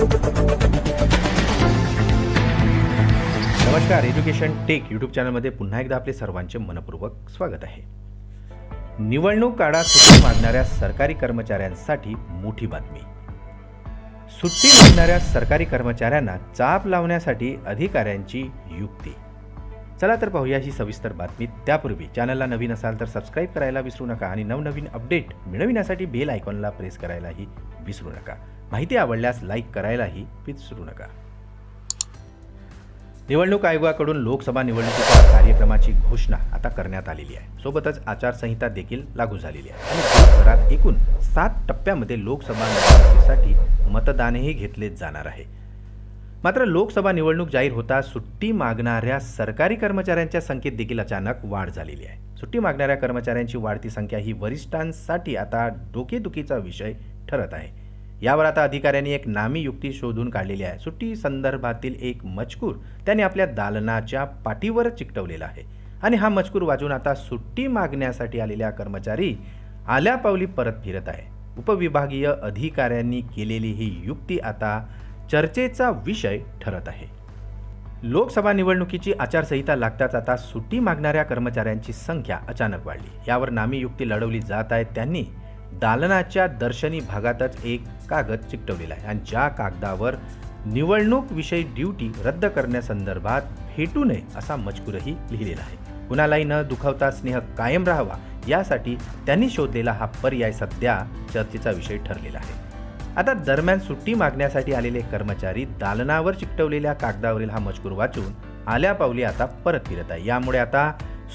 नमस्कार education take YouTube चॅनलमध्ये पुन्हा एकदा आपले सर्वांचे मनपूर्वक स्वागत आहे. निवडणूक काळात सुट्टी मागणाऱ्या सरकारी कर्मचाऱ्यांसाठी मोठी बातमी. सुट्टी मागणाऱ्या सरकारी कर्मचाऱ्यांना चाप लावण्यासाठी अधिकाऱ्यांची युक्ती. चला तर पाहूया ही सविस्तर बातमी. त्यापूर्वी चॅनलला नवीन असाल तर सबस्क्राईब करायला विसरू नका आणि नवनवीन अपडेट मिळविण्यासाठी बेल आयकॉनला प्रेस करायलाही विसरू नका. माहिती आवडल्यास लाईक करायलाही विसरू नका. निवडणूक आयोगाकडून लोकसभा निवडणुकीच्या कार्यक्रमाची घोषणा आता करण्यात आलेली आहे. सोबतच आचारसंहिता देखील लागू झालेली आहे. आणि देशभरात एकूण सात टप्प्यामध्ये लोकसभा निवडणुकीसाठी मतदानही घेतले जाणार आहे. मात्र लोकसभा निवडणूक जाहीर होता सुट्टी मागणाऱ्या सरकारी कर्मचाऱ्यांच्या संख्येत देखील अचानक वाढ झालेली आहे. सुट्टी मागणाऱ्या कर्मचाऱ्यांची वाढती संख्या ही वरिष्ठांसाठी आता डोकेदुखीचा विषय ठरत आहे. यावर आता अधिकाऱ्यांनी एक नामी युक्ती शोधून काढलेली आहे. सुट्टी संदर्भातील एक मजकूर त्याने आपल्या दालनाच्या पाठीवर चिकटवलेला आहे. आणि हा मजकूर वाजून आता सुट्टी मागण्यासाठी आलेल्या कर्मचारी आल्या पावली परत फिरत आहे. उपविभागीय अधिकाऱ्यांनी केलेली ही युक्ती आता चर्चेचा विषय ठरत आहे. लोकसभा निवडणुकीची आचारसंहिता लागताच आता सुट्टी मागणाऱ्या कर्मचाऱ्यांची संख्या अचानक वाढली. यावर नामी युक्ती लढवली जात आहे त्यांनी दालनाच्या दर्शनी भागातच एक कागद चिकटवलेला आहे आणि ज्या कागदावर निवडणूक विषयी ड्युटी रद्द करण्यासंदर्भात भेटू नये असा मजकूरही लिहिलेला आहे. कुणालाही न दुखावता स्नेह कायम राहावा यासाठी त्यांनी शोधलेला हा पर्याय सध्या चर्चेचा विषय ठरलेला आहे. आता दरम्यान सुट्टी मागण्यासाठी आलेले कर्मचारी दालनावर चिकटवलेल्या कागदावरील हा मजकूर वाचून आल्या पावली आता परत फिरत आहे. यामुळे आता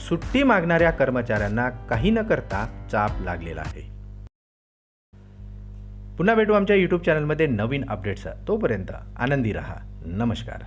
सुट्टी मागणाऱ्या कर्मचाऱ्यांना काही न करता चाप लागलेला आहे. पुन्हा भेटू आमच्या यूट्यूब चॅनलमध्ये नवीन अपडेट्स तोपर्यंत आनंदी रहा. नमस्कार.